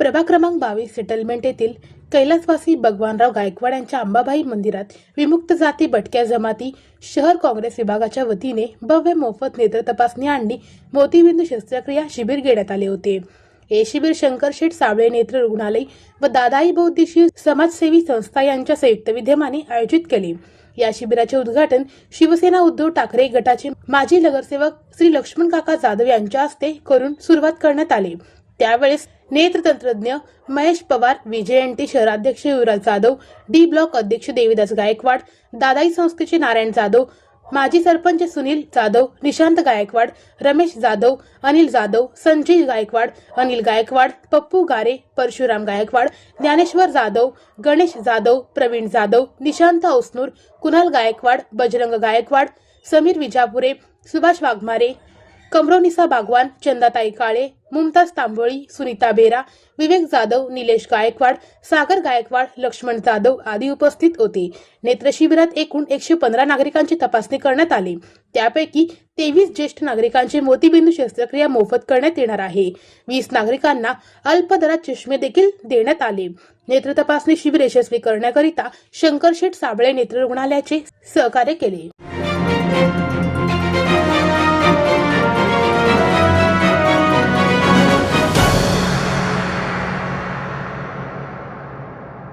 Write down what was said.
क्रमांक बावीस सेटलमेंट येथील कैलासवासी भगवानराव गायकवाड यांच्या अंबाबाई मंदिरात विमुक्त जाती भटक्या जमाती शहर काँग्रेस विभागाच्या वतीने भव्य मोफत नेत्र तपासणी आणि मोतीबिंदू शस्त्रक्रिया शिबिर घेण्यात आले होते. हे शिबिर शंकरशेठ साबळे नेत्र रुग्णालय व दादाई बौद्धिशी समाजसेवी संस्था यांच्या संयुक्त विद्यमाने आयोजित केले. या शिबिराचे उद्घाटन शिवसेना उद्धव ठाकरे गटाचे माजी नगरसेवक श्री लक्ष्मण काका जाधव यांच्या हस्ते करून सुरुवात करण्यात आली. त्यावेळेस नेत्रतंत्रज्ञ महेश पवार विजयंती शहराध्यक्ष युवराज जाधव डी ब्लॉक अध्यक्ष देवीदास गायकवाड दादाई संस्थेचे नारायण जाधव माजी सरपंच सुनील जाधव निशांत गायकवाड रमेश जाधव अनिल जाधव संजय गायकवाड अनिल गायकवाड पप्पू गारे परशुराम गायकवाड ज्ञानेश्वर जाधव गणेश जाधव प्रवीण जाधव निशांत औसनूर कुणाल गायकवाड बजरंग गायकवाड समीर विजापुरे सुभाष वाघमारे कमरोनिसा बागवान चंदाताई काळे मुमताज तांबोळी सुनीता बेरा विवेक जाधव निलेश गायकवाड सागर गायकवाड लक्ष्मण जाधव आदी उपस्थित होते. नेत्रशिबिरात एकूण एकशे पंधरा नागरिकांची तपासणी करण्यात आली. त्यापैकी तेवीस ज्येष्ठ नागरिकांची मोतीबिंदू शस्त्रक्रिया मोफत करण्यात येणार आहे. वीस नागरिकांना अल्प दरात चष्मे देखील देण्यात आले. नेत्र तपासणी शिबिर यशस्वी करण्याकरिता शंकरशेठ साबळे नेत्र रुग्णालयाचे सहकार्य केले.